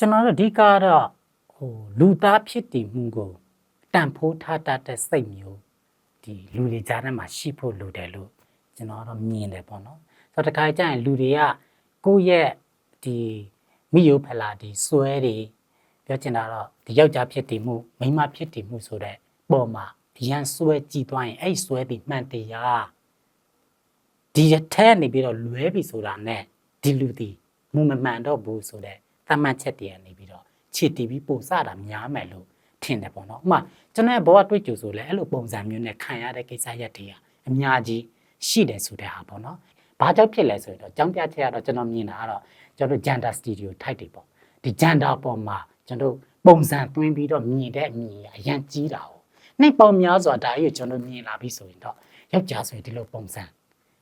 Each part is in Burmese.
ကျွန်တော်တို့အဓိကတော့ဟိုလူသားဖြစ်တည်မှုကိုတန်ဖိုးထားတတ်တဲ့စိတ်မျိုးဒီလူတွေကြားထဲမှာရှိဖို့လိုတယ်လို့ကျွန်တော်ကတော့မြင်တယ်ပေါ့နော်ဆိုတော့တခါကျရင်လူတွေကကိုယ့်ရဲ့ဒီမိယိုဖလာဒီစွဲတွေပြောချင်တာတော့ဒီယောက်ျားဖြစ်တည်မှုမိန်းမဖြစ်တည်မှုဆိုတဲ့ပုံမှာရန်စွဲကြည်သွားရင်အဲ့စွဲတည်မှန်တရားဒီရထက်နေပြီးတော့လွဲပြီဆိုတာနဲ့ဒီလူဒီမူမမှန်တော့ဘူးဆိုတဲ့ သတ်မှတ်ချက်တည်းကနေပြီးတော့ခြေတီးပြီးပို့စတာများမယ်လို့ထင်တယ်ပေါ့နော်ဥပမာကျွန်တော်ရဲ့ဘောကတွေ့ကြုံဆိုလဲအဲ့လိုပုံစံမျိုးနဲ့ခံရတဲ့ကိစ္စရက်တွေကအများကြီးရှိတယ်ဆိုတဲ့ဟာပေါ့နော်ဘာကြောင့်ဖြစ်လဲဆိုရင်တော့ကြောင်းပြချက်ကတော့ကျွန်တော်မြင်တာကတော့ကျွန်တော်တို့ gender stereo type တွေပေါ့ဒီ gender ပေါ်မှာကျွန်တော်တို့ပုံစံသွင်းပြီးတော့မြင်တဲ့အမြင်အရန်ကြီးတာ哦နှစ်ပေါင်းများစွာဒါကြီးကိုကျွန်တော်မြင်လာပြီဆိုရင်တော့ယောက်ျားဆိုရင်ဒီလိုပုံစံ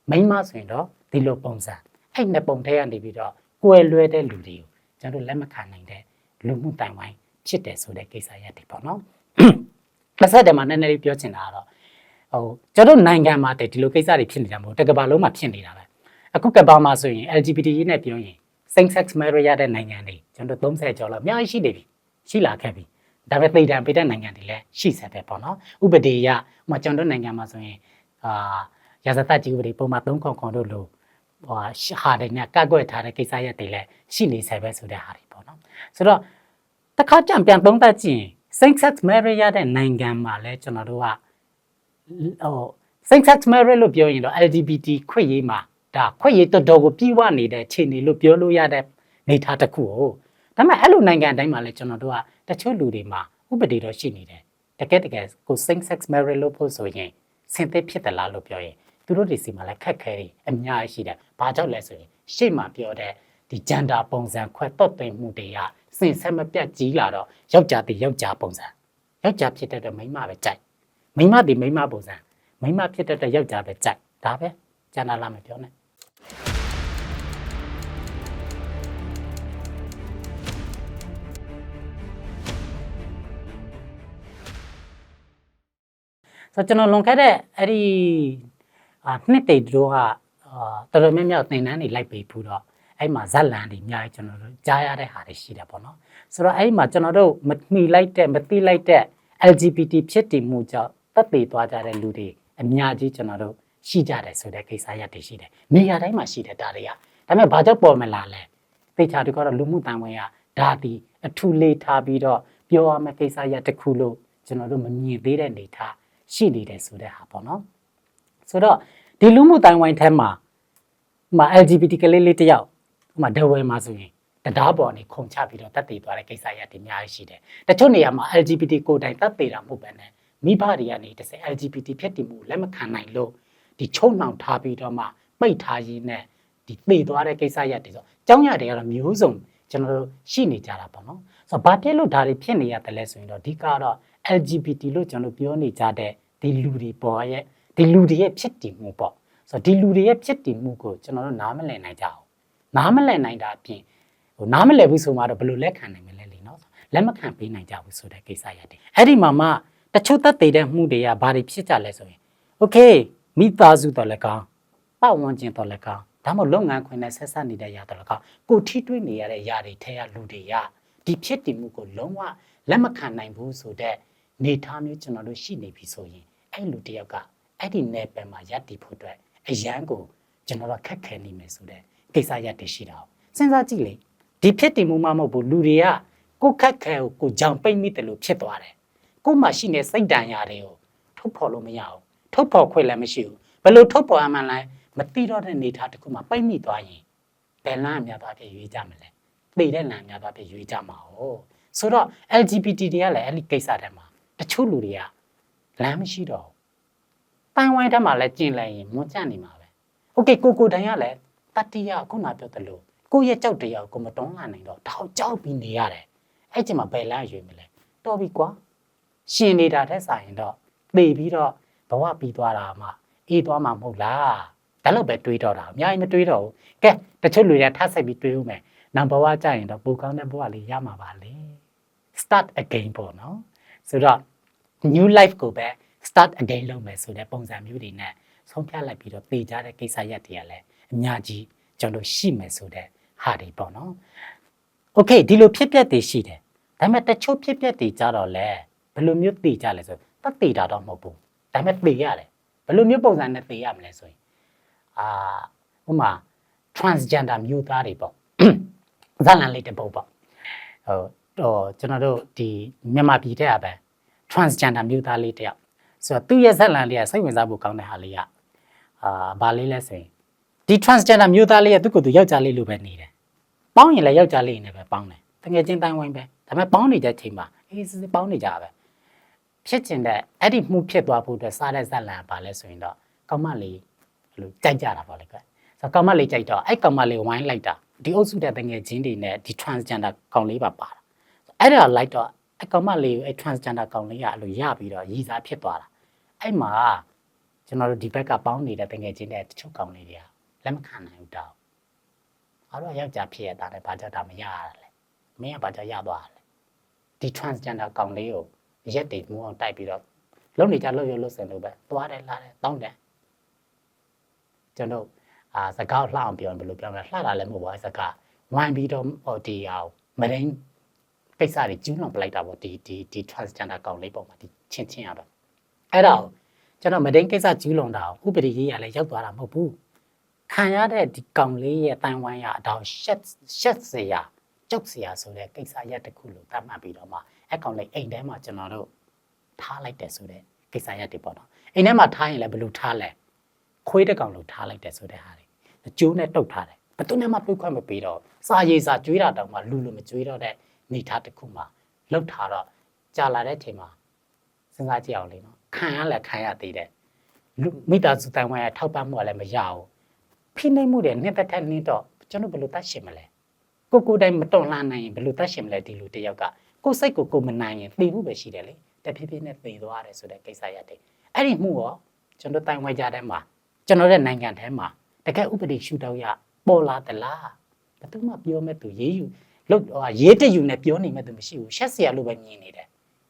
မိန်းမဆိုရင်တော့ဒီလိုပုံစံအဲ့နှစ်ပုံထဲကနေပြီးတော့ကွယ်လွဲတဲ့လူတွေကို ကျွန်တော်တို့လက်မခံနိုင်တဲ့လူမှုတိုင်ဝိုင်းဖြစ်တယ်ဆိုတဲ့ကိစ္စရပ်တွေပေါ့နော်။တစ်ဆက်တည်းမှာနည်းနည်းလေးပြောချင်တာကတော့ဟိုကျွန်တော်တို့နိုင်ငံမှာတည်းဒီလိုကိစ္စတွေဖြစ်နေတာမဟုတ်တကဘာလုံးမှာဖြစ်နေတာပဲ။အခုကဘာမှာဆိုရင် LGBT နဲ့ပြောရင် same sex marriage ရတဲ့နိုင်ငံတွေကျွန်တော်တို့30ကျော်လောက်အများကြီးရှိနေပြီ။ရှိလာခဲ့ပြီ။ဒါပေမဲ့သိတံပေးတဲ့နိုင်ငံတွေလည်းရှိဆက်ပဲပေါ့နော်။ဥပဒေအရဥပမာကျွန်တော်တို့နိုင်ငံမှာဆိုရင်အာရာဇသတ်ကြီးဥပဒေပုံမှန်3ခွန်ခွန်တို့လို ဟိုဟာတွေနဲ့ကတ်ကွက်ထားတဲ့ကိစ္စရပ်တွေလည်းရှိနေဆဲပဲဆိုတဲ့ဟာတွေပေါ့နော်ဆိုတော့တစ်ခါကြံပြန်သုံးသပ်ကြည့်ရင် same sex marriage ရတဲ့နိုင်ငံမှာလည်းကျွန်တော်တို့ကဟို same sex marriage လို့ပြောရင်တော့ LGBT ခွင့်ရေးမှာဒါခွင့်ရေးတော်တော်ကိုပြီးဝနေတဲ့ခြေနေလို့ပြောလို့ရတဲ့နေသားတစ်ခု哦ဒါပေမဲ့အဲ့လိုနိုင်ငံတိုင်းမှာလည်းကျွန်တော်တို့ကတချို့လူတွေမှာဥပဒေတော့ရှိနေတယ်တကယ်တကယ်ကို same sex marriage လို့ဖို့ဆိုရင်စင်သစ်ဖြစ်တယ်လားလို့ပြောရင် သူတို့တွေစီမှာလည်းခက်ခဲတွေအများကြီးရှိတယ်။ဘာကြောင့်လဲဆိုရင်ရှေ့မှာပြောတဲ့ဒီ gender ပုံစံခွဲတော့တင်မှုတွေကစင်ဆက်မပြတ်ကြီးလာတော့ယောက်ျားတည်ယောက်ျားပုံစံယောက်ျားဖြစ်တဲ့မိန်းမပဲကြိုက်မိန်းမတည်မိန်းမပုံစံမိန်းမဖြစ်တဲ့ယောက်ျားပဲကြိုက်ဒါပဲကျန်တာလားမပြောနဲ့ဆိုတော့ကျွန်တော်လွန်ခဲ့တဲ့အဲ့ဒီ အာနှစ်တိတ်တို့ကအာတော်တော်များများသင်တန်းတွေလိုက်ပေးဘူးတော့အဲ့မှာဇက်လန်တွေအများကြီးကျွန်တော်တို့ကြားရတဲ့ဟာတွေရှိတယ်ပေါ့နော်ဆိုတော့အဲ့မှာကျွန်တော်တို့မမိလိုက်တဲ့မသိလိုက်တဲ့ LGBT ဖြစ်တည်မှုကြောင့်တက်သေးသွားကြတဲ့လူတွေအများကြီးကျွန်တော်တို့ရှိကြတယ်ဆိုတဲ့ကိစ္စရပ်တွေရှိတယ်နေရာတိုင်းမှာရှိတယ်ဒါတွေကဒါပေမဲ့ဘာကြောင့်ပေါ်မလာလဲသိချာတကတော့လူမှုတန်ဝင်ကဒါတီအထူးလေးထားပြီးတော့ပြောရမယ့်ကိစ္စရပ်တစ်ခုလို့ကျွန်တော်တို့မမြင်သေးတဲ့နေထားရှိနေတယ်ဆိုတဲ့ဟာပေါ့နော် ဆိုတော့ဒီလူမှုတိုင်ဝိုင်းထဲမှာဥမာ LGBT ကလေးလေးတစ်ယောက်ဥမာဒဝဲမှာဆိုရင်တရားပေါ်နေခုံချပြီးတော့တတ်တည်သွားတဲ့ကိစ္စရပ်တွေအများကြီးရှိတယ်တချို့နေရာမှာ LGBT ကိုယ်တိုင်တတ်တည်တာမဟုတ်ဘဲနဲ့မိဘတွေကနေတစ်စက် LGBT ဖြစ်တည်မှုလက်မခံနိုင်လို့ဒီချုံနှောင်ထားပြီးတော့မှပိတ်ထားရင်းနဲ့ဒီသေသွားတဲ့ကိစ္စရပ်တွေဆိုအကြောင်းရတွေကတော့မျိုးစုံကျွန်တော်တို့ရှိနေကြတာပေါ့နော်ဆိုတော့ဘာဖြစ်လို့ဒါတွေဖြစ်နေရတယ်လဲဆိုရင်တော့အဓိကတော့ LGBT လို့ကျွန်တော်တို့ပြောနေကြတဲ့ဒီလူတွေပေါ်ရဲ့ ဒီလူတွေရဲ့ဖြစ်တည်မှုပေါ့ဆိုတော့ဒီလူတွေရဲ့ဖြစ်တည်မှုကိုကျွန်တော်တို့နားမလည်နိုင်ကြအောင်နားမလည်နိုင်တာအပြင်ဟိုနားမလည်ဘူးဆိုမှတော့ဘယ်လိုလက်ခံနိုင်မလဲလीနော်လက်မခံပေးနိုင်ကြဘူးဆိုတဲ့ကိစ္စရတယ်အဲ့ဒီမှာမှတချို့သက်သေတဲ့မှုတွေကဘာတွေဖြစ်ကြလဲဆိုရင်โอเคမိသားစုတော်လည်းကောင်းပတ်ဝန်းကျင်တော်လည်းကောင်းဒါမှမဟုတ်လုပ်ငန်းခွင်နဲ့ဆက်ဆက်နေတဲ့ຢာတော်လည်းကောင်းကိုထိတွေ့နေရတဲ့ຢာတွေထဲရလူတွေရဒီဖြစ်တည်မှုကိုလုံးဝလက်မခံနိုင်ဘူးဆိုတဲ့နေသားမျိုးကျွန်တော်တို့ရှိနေပြီဆိုရင်အဲ့လူတယောက်က အဲ့ဒီနယ်ပယ်မှာရပ်တည်ဖို့အတွက်အရန်ကိုကျွန်တော်တို့ခက်ခဲနေမယ်ဆိုတဲ့ကိစ္စရပ်တွေရှိတာ။စဉ်းစားကြည့်လေဒီဖြစ်တည်မှုမှမဟုတ်ဘူးလူတွေကကိုခက်ခဲကိုကိုကြောင်ပိတ်မိတယ်လို့ဖြစ်သွားတယ်။ကို့မှာရှိနေစိတ်တန်ရာတွေကိုထုတ်ဖော်လို့မရဘူး။ထုတ်ဖော်ခွင့်လည်းမရှိဘူး။ဘယ်လိုထုတ်ဖော်ရမှန်းလဲမသိတော့တဲ့နေသားတစ်ခုမှပိတ်မိသွားရင်ဘယ်လမ်းအများသွားပြရွေးကြမလဲ။သိတဲ့လမ်းအများသွားပြရွေးကြမှာ။ဆိုတော့ LGBT တွေကလည်းအဲ့ဒီကိစ္စတွေမှာတချို့လူတွေကလမ်းမရှိတော့ဘူး။ တိုင်ဝိုင်းထဲမှာလည်းကျင်လိုက်ရင်မွန်ကျနေမှာပဲ။ Okay ကိုကိုတိုင်ကလည်းတတိယခုနပြောသလိုကိုရဲ့ကြောက်တရားကိုမတွန်းလှန်နိုင်တော့တောက်ကြောက်ပြီးနေရတယ်။အဲ့ချိန်မှာဘယ်လမ်းရွေးမလဲ။တော်ပြီကွာ။ရှင်နေတာတဲ့ဆိုင်ရင်တော့သေပြီးတော့ဘဝပြီးသွားတာမှအေးသွားမှာမဟုတ်လား။ဒါလို့ပဲတွေးတော့တာအများကြီးမတွေးတော့ဘူး။ကဲတချို့လူတွေကထပ်ဆက်ပြီးတွေးဦးမယ်။နောက်ဘဝကြရင်တော့ပိုကောင်းတဲ့ဘဝလေးရမှာပါလေ။ start again ပေါ့နော်။ဆိုတော့ new life ကိုပဲ start again လုပ်မယ်ဆိုတဲ့ပုံစံမျိုးတွေနဲ့ဆုံးဖြတ်လိုက်ပြီးတော့ပေကြတဲ့ကိစ္စရပ်တွေကလည်းအများကြီးကျွန်တော်ရှိမယ်ဆိုတဲ့ဟာတွေပေါ့နော်။ Okay ဒီလိုဖြစ်ပျက်တွေရှိတယ်။ဒါပေမဲ့တချို့ဖြစ်ပျက်တွေကြတော့လဲဘယ်လိုမျိုးပေကြလဲဆိုတော့တတ်ပေတာတော့မဟုတ်ဘူး။ဒါပေမဲ့ပေရတယ်။ဘယ်လိုမျိုးပုံစံနဲ့ပေရမလဲဆိုရင်အာဥမာ transgender မျိုးသားတွေပေါ့။ဇာလန်လေးတပုတ်ပေါ့။ဟိုဟိုကျွန်တော်တို့ဒီမြန်မာပြည်ထက်ကပဲ transgender မျိုးသားလေးတယောက် ဆိုတော့သူ့ရဲ့ဇာတ်လမ်းလေးကစိတ်ဝင်စားဖို့ကောင်းတဲ့ဟာလေးကအာဘာလေးလဲဆိုရင်ဒီ transgender မျိုးသားလေးကသူ့ကိုယ်သူယောက်ျားလေးလိုပဲနေတယ်ပေါင်းရင်လည်းယောက်ျားလေးနဲ့ပဲပေါင်းတယ်တကယ်ချင်းတိုင်းဝိုင်းပဲဒါပေမဲ့ပေါင်းနေတဲ့အချိန်မှာအေးစစ်စစ်ပေါင်းနေကြတာပဲဖြစ်ချင်တဲ့အဲ့ဒီမှုဖြစ်သွားဖို့အတွက်စားတဲ့ဇာတ်လမ်းကဘာလဲဆိုရင်တော့ကောင်းမလေးဘယ်လိုကြိုက်ကြတာပေါ့လေကွဆိုတော့ကောင်းမလေးကြိုက်တော့အဲ့ကောင်းမလေးဝိုင်းလိုက်တာဒီအုပ်စုတဲ့တကယ်ချင်းတွေနဲ့ဒီ transgender ကောင်လေးပါပါတာအဲ့ဒါလိုက်တော့အဲ့ကောင်မလေးကိုအဲ့ transgender ကောင်လေးကအဲ့လိုရပြီးတော့ရည်စားဖြစ်သွားတာ အဲ့မှာကျွန်တော်တို့ဒီဘက်ကပေါင်းနေတဲ့တကယ်ချင်းတဲ့တချို့ကောင်လေးတွေကလက်မခံနိုင်ဘူးတောက်အဲ့တော့ယောက်ျားဖြစ်ရတာလည်းဘာကြောင့်ဒါမရရလဲမင်းကဘာကြောင့်ရသွားတာလဲဒီ transgender ကောင်လေးကိုရက်တိတ်မှုအောင်တိုက်ပြီးတော့လုံနေကြလို့ရလို့စင်လို့ပဲသွားတယ်လာတယ်တောင်းတယ်ကျွန်တော်အာစကားလှအောင်ပြောရင်ဘယ်လိုပြောမလဲလှတာလည်းမဟုတ်ပါဘူးစကားဝိုင်းပြီးတော့ဟိုဒီအောင်မရင်းကိစ္စတွေကျူးလွန်ပလိုက်တာပေါ့ဒီဒီဒီ transgender ကောင်လေးပုံမှာဒီချင်းချင်းရတော့ အဲ့တော့ကျွန်တော်မရင်းကိစ္စကျူးလွန်တာကိုဥပဒေရေးရလည်းရောက်သွားတာမဟုတ်ဘူးခံရတဲ့ဒီကောင်လေးရဲ့တန်ဝိုင်းရအတော့ရှက်ရှက်စရာကြောက်စရာဆိုတဲ့ကိစ္စရက်တစ်ခုလို့သတ်မှတ်ပြီးတော့မှအဲ့ကောင်လေးအိမ်ထဲမှာကျွန်တော်တို့ထားလိုက်တယ်ဆိုတဲ့ကိစ္စရက်တွေပေါ့နော်အိမ်ထဲမှာထားရင်လည်းဘယ်လိုထားလဲခွေးတစ်ကောင်လို့ထားလိုက်တယ်ဆိုတဲ့ဟာတွေကျိုးနဲ့တုတ်ထားတယ်ဘယ်သူနဲ့မှတွေးခွင့်မပေးတော့စာရေးစာကျွေးတာတောင်မှလူလူမကျွေးတော့တဲ့နေထားတစ်ခုမှလောက်ထားတော့ကြာလာတဲ့အချိန်မှာ စဉ်းစားကြည့်အောင်လေနော်ခံရလည်းခံရသေးတယ်လူမိသားစုတိုင်ဝမ်ရထောက်ပံ့မှုကလည်းမရဘူးဖိနှိပ်မှုတွေနှစ်သက်ထက်နှစ်တော့ကျွန်တော်ဘယ်လိုတတ်ရှင်မလဲကိုကိုတိုင်းမတော်လာနိုင်ရင်ဘယ်လိုတတ်ရှင်မလဲဒီလူတယောက်ကကိုစိတ်ကိုကိုမနိုင်ရင်သိဖို့ပဲရှိတယ်လေတဖြည်းဖြည်းနဲ့သိသွားရတယ်ဆိုတဲ့ကိစ္စရတယ်အဲ့ဒီမှုရောကျွန်တော်တိုင်ဝမ်ကြတဲ့မှာကျွန်တော်တဲ့နိုင်ငံထဲမှာတကယ်ဥပဒေရှုထောက်ရပေါ်လာသလားဘယ်သူမှပြောမဲ့သူရေးယူလို့ရေးတယူနဲ့ပြောနေမဲ့သူမရှိဘူးရှက်စရာလိုပဲမြင်နေတယ်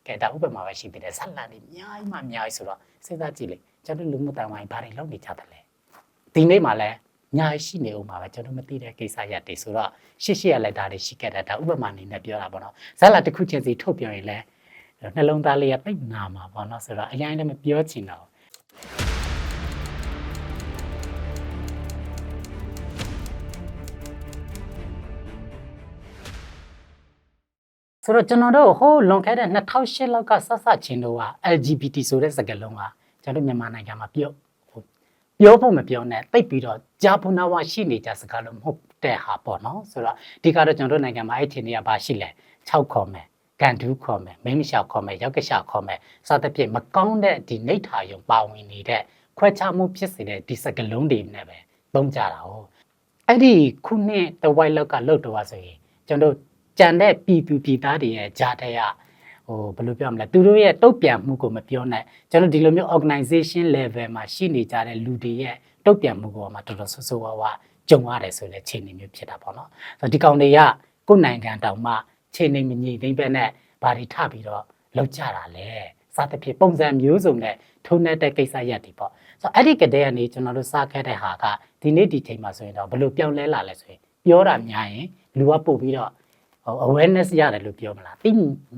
ကဲဒါဥပမာပဲရှိသေးတယ်ဇက်လန်တွေအများကြီးမှအများကြီးဆိုတော့စဉ်းစားကြည့်လေကျွန်တော်လူမှုတိုင်ဝမ်ဘာတွေလုပ်နေကြတယ်လဲဒီနေ့မှလည်းညာရှိနေဦးမှာပဲကျွန်တော်မသိတဲ့ကိစ္စရက်တွေဆိုတော့ရှေ့ရှေ့ရလက်ဒါတွေရှိခဲ့တယ်ဒါဥပမာအနေနဲ့ပြောတာပေါ့နော်ဇက်လာတစ်ခုချင်းစီထုတ်ပြောရင်လည်းနှလုံးသားလေးကတိတ်နာမှာပေါ့နော်ဆိုတော့အရင်လည်းမပြောချင်တော့ ဆိုတော့ကျွန်တော်တို့ဟိုလွန်ခဲ့တဲ့2008လောက်ကဆက်ဆက်ချင်းတို့က LGBT ဆိုတဲ့စကားလုံးကကျွန်တော်မြန်မာနိုင်ငံမှာပြောပြောဖို့မပြောနဲ့တိတ်ပြီးတော့ဂျာပူနာဝရှိနေကြစကားလုံးမဟုတ်တဲ့ဟာပေါ့နော်ဆိုတော့ဒီကတော့ကျွန်တော်တို့နိုင်ငံမှာအဲ့ချိန်တွေကဘာရှိလဲ6ခေါ်မယ်ကန်တူးခေါ်မယ်မိန်းမရှာခေါ်မယ်ရောက်ကရှာခေါ်မယ်စသဖြင့်မကောင်းတဲ့ဒီနေထာယုံပါဝင်နေတဲ့ခွဲခြားမှုဖြစ်စေတဲ့ဒီစကလုံးတွေနဲ့ပဲသုံးကြတာ哦အဲ့ဒီခုနှစ်တဝိုက်လောက်ကလှုပ်တော့ဆိုရင်ကျွန်တော် ကြံတဲ့ပြည်သူပြည်သားတွေရဲ့ဂျာတဲ့ရဟိုဘယ်လိုပြောမလဲသူတို့ရဲ့တုတ်ပြန်မှုကိုမပြောနဲ့ကျွန်တော်ဒီလိုမျိုး organization level မှာရှိနေကြတဲ့လူတွေရဲ့တုတ်ပြန်မှုကိုမှတော်တော်ဆိုးဆိုးဝါးဝါကြုံရတယ်ဆိုတဲ့ခြေအနေမျိုးဖြစ်တာပေါ့နော်ဆိုတော့ဒီကောင်တွေကကိုယ်နိုင်ငံတောင်မှခြေနေမငြိမ့်သိမ့်ပဲနဲ့ဘာတွေထပြီးတော့လောက်ကြတာလဲစသဖြင့်ပုံစံမျိုးစုံနဲ့ထုံးတဲ့ကိစ္စရက်တွေပေါ့ဆိုတော့အဲ့ဒီကတဲ့ကနေကျွန်တော်တို့စခဲ့တဲ့ဟာကဒီနေ့ဒီချိန်မှာဆိုရင်တော့ဘယ်လိုပြောင်းလဲလာလဲဆိုရင်ပြောတာများရင်လူကပို့ပြီးတော့ awareness ရတယ်လို့ပြောမလားသိ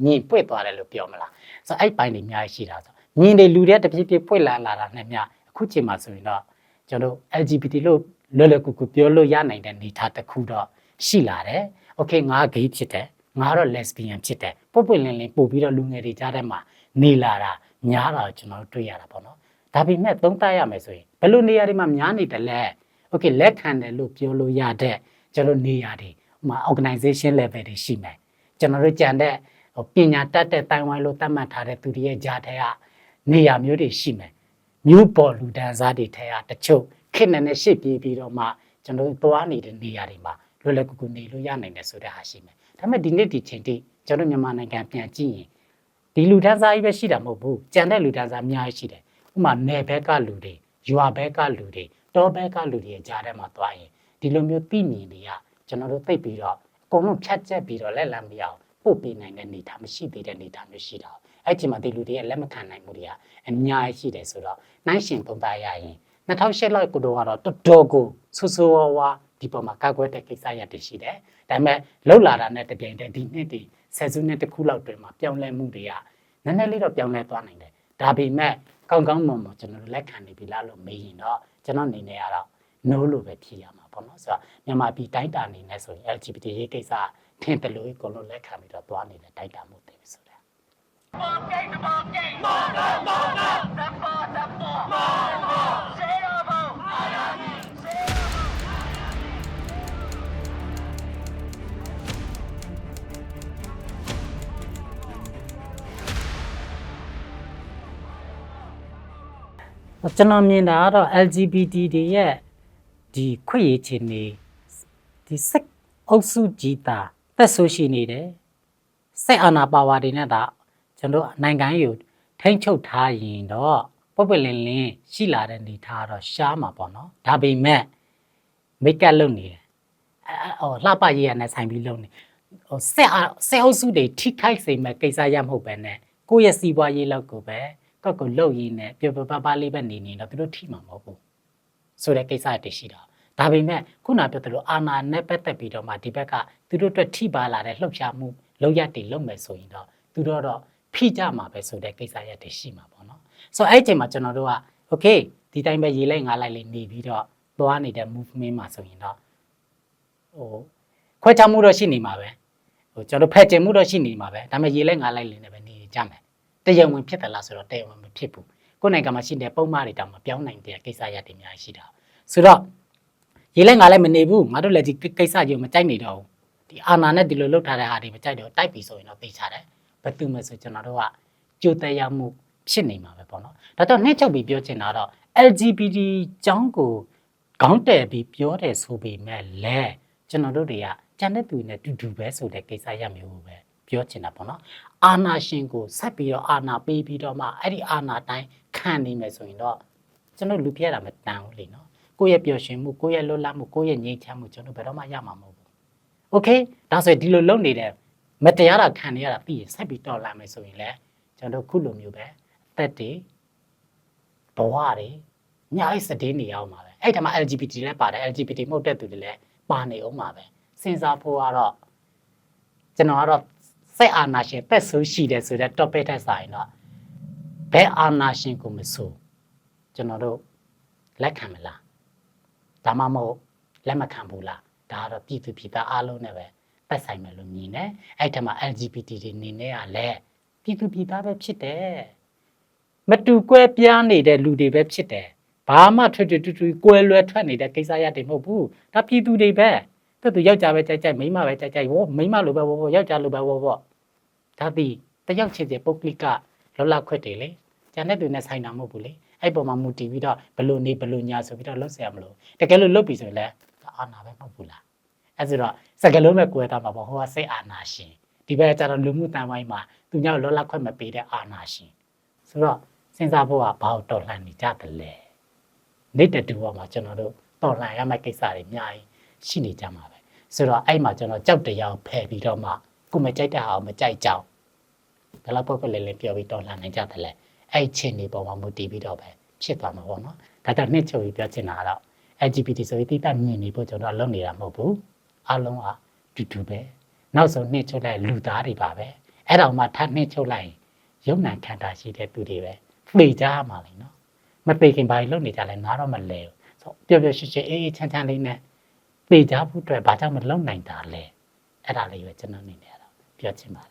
မြင်ပွင့်သွားတယ်လို့ပြောမလားဆိုတော့အဲ့ပိုင်းတွေအများကြီးရှိတာဆိုမြင်တယ်လူတွေတဖြည်းဖြည်းပွင့်လာလာတာနဲ့များအခုချိန်မှာဆိုရင်တော့ကျွန်တော် LGBT လို့လွယ်လွယ်ကူကူပြောလို့ရနိုင်တဲ့နေသားတစ်ခုတော့ရှိလာတယ် okay ငါ gay ဖြစ်တယ်ငါတော့ lesbian ဖြစ်တယ်ပုတ်ပွင့်လင်းလင်းပို့ပြီးတော့လူငယ်တွေကြားထဲမှာနေလာတာများတာကျွန်တော်တွေ့ရတာပေါ့နော်ဒါပေမဲ့သုံးသပ်ရမယ်ဆိုရင်ဘယ်လိုနေရာတွေမှာများနေတယ်လဲ okay လက်ခံတယ်လို့ပြောလို့ရတဲ့ကျွန်တော်နေရာတွေဥ မာ organization level တွေရှိမယ်ကျွန်တော်တို့ကြံတဲ့ပညာတတ်တဲ့တိုင်ဝမ်လို့သတ်မှတ်ထားတဲ့သူတွေရဲ့ကြားထဲကနေရာမျိုးတွေရှိမယ်မြို့ပေါ်လူဒန်းစားတွေထဲကတချို့ခေတ်နဲ့နဲ့ရှစ်ပြေးပြီးတော့မှကျွန်တော်တို့သွားနေတဲ့နေရာတွေမှာလွယ်လွယ်ကူကူနေလို့ရနိုင်တယ်ဆိုတဲ့ဟာရှိမယ်ဒါပေမဲ့ဒီနေ့ဒီချိန်ထိကျွန်တော်မြန်မာနိုင်ငံပြန်ကြည့်ရင်ဒီလူဒန်းစားကြီးပဲရှိတာမဟုတ်ဘူးကြံတဲ့လူဒန်းစားအများကြီးရှိတယ်ဥမာနယ်ဘက်ကလူတွေရွာဘက်ကလူတွေတောဘက်ကလူတွေကြားထဲမှာသွားရင်ဒီလိုမျိုးသိမြင်တွေက ကျွန်တော်တို့သိပြီးတော့အကုန်လုံးဖြတ်ချက်ပြီးတော့လက်လံမရအောင်ပို့ပေးနိုင်တဲ့နေသားမရှိသေးတဲ့နေသားမျိုးရှိတာအဲ့ဒီမှာဒီလူတွေရဲ့လက်မခံနိုင်မှုတွေကအများကြီးရှိတယ်ဆိုတော့နိုင်ရှင်ပုံသားရရင်2008လောက်ကိုတော့ကတော့တော်တော်ကိုဆူဆူဝါဝါဒီပေါ်မှာကာကွယ်တဲ့ကိစ္စရပ်တွေရှိတယ်ဒါပေမဲ့လှုပ်လာတာနဲ့တပြိုင်တည်းဒီနှစ်ဒီဆယ်စုနှစ်တစ်ခုလောက်တွင်မှာပြောင်းလဲမှုတွေကနည်းနည်းလေးတော့ပြောင်းလဲသွားနိုင်တယ်ဒါပေမဲ့ကောင်းကောင်းမွန်မွန်ကျွန်တော်တို့လက်ခံနေပြီလားလို့မေးရင်တော့ကျွန်တော်အနေနဲ့ကတော့ no လို့ပဲဖြေရမှာ ပေါ့နော်ဆိုတော့မြန်မာပြည်တိုင်းတာအနေနဲ့ဆိုရင် LGBT ရေးကိစ္စထင်တယ်လို့ကိုလုံးလက်ခံပြီးတော့သွားနေတဲ့တိုင်းတာမှုတွေပဲဆိုတာ Ball game, the ball game. Mono, mono. The ball, the ball. Mono. Zero ball. Zero ball. ကျွန်တော်မြင်တာကတော့ LGBT တွေရဲ့ ဒီခွင့်ရခြင်းနေဒီစိတ်အုပ်စုကြီးတာသက်ဆိုးရှိနေတယ်စိတ်အာဏာပါဝါတွေနဲ့ဒါကျွန်တော်တို့နိုင်ငံယူထိမ့်ချုပ်ထားရင်တော့ပုပ်ပလင်းလင်းရှိလာတဲ့နေထားတော့ရှားမှာပေါ့နော်ဒါပေမဲ့မိတ်ကပ်လုပ်နေတယ်အဲဟိုလှပရေးရနဲ့ဆိုင်ပြီးလုပ်နေဟိုဆက်အာဆက်အုပ်စုတွေထိခိုက်စေမဲ့ကိစ္စရမဟုတ်ပဲနဲ့ကိုယ့်ရဲ့စီးပွားရေးလောက်ကိုပဲကောက်ကိုလှုပ်ရင်းနဲ့ပြပပပလေးပဲနေနေတော့သူတို့ထိမှာမဟုတ်ဘူး ဆိုတဲ့ကိစ္စတွေရှိတာဒါပေမဲ့ခုနပြောသလိုအာနာနဲ့ပတ်သက်ပြီးတော့မှဒီဘက်ကသူတို့အတွက်ထိပါလာတဲ့လှုပ်ရှားမှုလောက်ရတွေလုပ်မယ်ဆိုရင်တော့သူတို့တော့ဖိကြမှာပဲဆိုတဲ့ကိစ္စရပ်တွေရှိမှာပေါ့နော်ဆိုတော့အဲ့ဒီအချိန်မှာကျွန်တော်တို့က okay ဒီတိုင်းပဲရေးလိုက်ငါလိုက်လေးနေပြီးတော့သွားနေတဲ့ movement မှာဆိုရင်တော့ဟိုခွဲခြားမှုတော့ရှိနေမှာပဲဟိုကျွန်တော်တို့ဖက်ကျင်မှုတော့ရှိနေမှာပဲဒါပေမဲ့ရေးလိုက်ငါလိုက်လေးနဲ့ပဲနေကြမယ်တရားဝင်ဖြစ်တယ်လားဆိုတော့တရားဝင်မဖြစ်ဘူး ကိုယ်နိုင်ငံမှာရှိတဲ့ပုံမှားတွေတောင်မပြောင်းနိုင်တဲ့ကိစ္စရပ်တွေအများကြီးရှိတာဆိုတော့ရေးလိုက်ငါလိုက်မနေဘူးငါတို့လည်းဒီကိစ္စကြီးကိုမကြိုက်နေတော့ဘူးဒီအာနာနဲ့ဒီလိုလုပ်ထားတဲ့ဟာတွေမကြိုက်တော့တိုက်ပြီဆိုရင်တော့သိချတယ်ဘယ်သူမှဆိုကျွန်တော်တို့ကကြိုတဲ့ရမှုဖြစ်နေမှာပဲပေါ့နော်ဒါတော့နှိမ့်ချုပ်ပြီးပြောချင်တာတော့ LGBT ကျောင်းကိုခေါင်းတယ်ပြီးပြောတယ်ဆိုပေမဲ့လည်းကျွန်တော်တို့တွေကကျန်တဲ့သူတွေနဲ့တူတူပဲဆိုတဲ့ကိစ္စရမျိုးကိုပဲပြောချင်တာပေါ့နော်အာနာရှင်ကိုဆက်ပြီးတော့အာနာပေးပြီးတော့မှအဲ့ဒီအာနာတိုင်း ခံနေမယ်ဆိုရင်တော့ကျွန်တော်လူပြရတာမတန်ဘူးလေနော်ကိုယ့်ရဲ့ပျော်ရွှင်မှုကိုယ့်ရဲ့လွတ်လပ်မှုကိုယ့်ရဲ့ငြိမ်းချမ်းမှုကျွန်တော်ဘယ်တော့မှရမှာမဟုတ်ဘူးโอเคဒါဆိုရင်ဒီလိုလုပ်နေတဲ့မတရားတာခံနေရတာပြီးရင်ဆက်ပြီးတော်လာမယ်ဆိုရင်လည်းကျွန်တော်တို့ခုလိုမျိုးပဲအသက်တွေဘဝတွေညာအိစတဲ့နေအောင်ပါပဲအဲ့ဒါမှ LGBT လည်းပါတယ် LGBT မဟုတ်တဲ့သူတွေလည်းပါနေအောင်ပါပဲစဉ်းစားဖို့ကတော့ကျွန်တော်ကတော့စိတ်အာနာရှင်သက်ဆိုးရှိတယ်ဆိုတဲ့ topic ထက်ဆိုင်တော့ ဘယ်အာနာရှင်ကိုမဆိုကျွန်တော်တို့လက်ခံမလားဒါမှမဟုတ်လက်မခံဘူးလားဒါကတော့ပြည်သူပြည်သားအားလုံးနဲ့ပဲသက်ဆိုင်မယ်လို့မြင်တယ်အဲ့ထက်မှ LGBT တွေနေနေရလဲပြည်သူပြည်သားပဲဖြစ်တယ်မတူကွဲပြားနေတဲ့လူတွေပဲဖြစ်တယ်။ဘာမှထွတ်ထွတ်တူတူကွဲလွဲထွက်နေတဲ့ကိစ္စရတွေမဟုတ်ဘူး။ဒါပြည်သူတွေပဲ။သူသူယောက်ျားပဲကြိုက်ကြိုက်မိန်းမပဲကြိုက်ကြိုက်ဟောမိန်းမလိုပဲဟောဟောယောက်ျားလိုပဲဟောဟောဒါသည်တယောက်ချင်းချင်းပုဂ္ဂလိကလောလခွက်တွေလေ။ ကျန်တဲ့တွေနဲ့ဆိုင်တာမဟုတ်ဘူးလေအဲ့ပုံမှာမူတည်ပြီးတော့ဘလို့နေဘလို့ညာဆိုပြီးတော့လွတ်ဆရာမလို့တကယ်လို့လွတ်ပြီဆိုရင်လည်းအာနာပဲမဟုတ်ဘူးလားအဲ့ဆိုတော့စကလုံးပဲကွဲတာမှာပေါ့ဟိုကစိတ်အာနာရှင်ဒီဘက်ကျတော့လူမှုတန်ပိုင်းမှာသူများလောလခွက်မပေးတဲ့အာနာရှင်ဆိုတော့စဉ်းစားဖို့ကဘာကိုတော်လှန်နေကြသလဲနေတဲ့တူပေါ်မှာကျွန်တော်တို့တော်လှန်ရမယ့်ကိစ္စတွေအများကြီးရှိနေကြမှာပဲဆိုတော့အဲ့မှာကျွန်တော်ကြောက်တရားဖယ်ပြီးတော့မှကိုမကြိုက်တဲ့ဟာကိုမကြိုက်ကြောင်ဘယ်လောက်ပဲလဲလဲပြောပြီးတော်လှန်နိုင်ကြသလဲ အဲ့ချင်းဒီပေါ်မှာမူတည်ပြီးတော့ပဲဖြစ်သွားမှာပေါ့နော်ဒါကြောင့်နှစ်ချုပ်ပြီးပြောချင်တာကတော့ LGBT ဆိုပြီးတိတမြင်နေဖို့ကျွန်တော်လုပ်နေတာမဟုတ်ဘူးအလုံးကတူတူပဲနောက်ဆုံးနှစ်ချုပ်လိုက်လူသားတွေပါပဲအဲ့တော့မှထပ်နှစ်ချုပ်လိုက်ရုံနံခန္ဓာရှိတဲ့သူတွေပဲပြေကြမှာလေနော်မပြေခင်ဘာလို့လုပ်နေကြလဲငါတော့မလဲဆိုပျော်ပျော်ရွှင်ရွှင်အေးအေးချမ်းချမ်းလေးနဲ့ပြေကြဖို့အတွက်ဘာကြောင့်မလုပ်နိုင်တာလဲအဲ့ဒါလေးပဲကျွန်တော်အနေနဲ့ကတော့ပြောချင်ပါတယ်